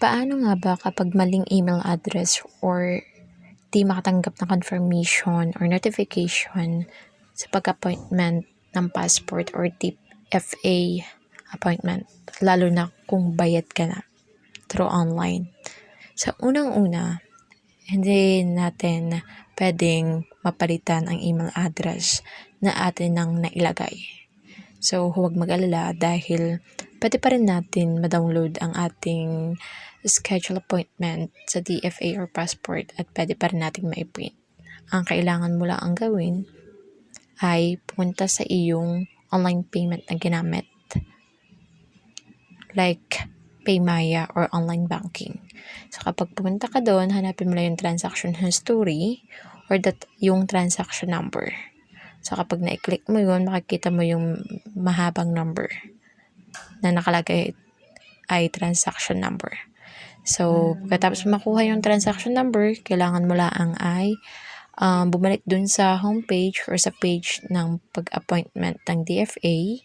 Paano nga ba kapag maling email address or di makatanggap ng confirmation or notification sa pag-appointment ng passport or TFA appointment, lalo na kung bayad ka na through online. Sa unang-una, hindi natin pwedeng mapalitan ang email address na atin nang nailagay. So, huwag mag-alala dahil pwede pa rin natin ma-download ang ating schedule appointment sa DFA or passport at pwede pa rin nating ma-print. Ang kailangan mo lang ang gawin ay pumunta sa iyong online payment na ginamit like Paymaya or online banking. So kapag pumunta ka doon, hanapin mo lang yung transaction history or that yung transaction number. So kapag na-click mo yun, makikita mo yung mahabang number na nakalagay ay transaction number. So, pagkatapos makuha yung transaction number, kailangan mo lang ay um, bumalik dun sa homepage or sa page ng pag-appointment ng DFA.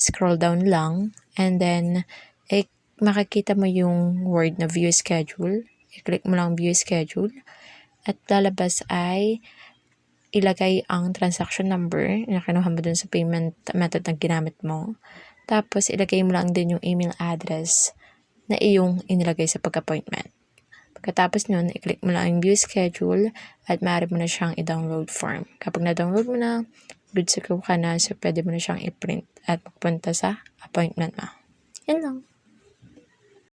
Scroll down lang and then eh, makikita mo yung word na view schedule. I-click mo lang view schedule at lalabas ay ilagay ang transaction number na kinuha mo dun sa payment method na ginamit mo. Tapos, ilagay mo lang din yung email address na iyong inilagay sa pag-appointment. Pagkatapos nun, i-click mo lang yung view schedule at maaari mo na siyang i-download form. Kapag na-download mo na, good to go ka na, so pwede mo na siyang i-print at magpunta sa appointment mo. Yan lang.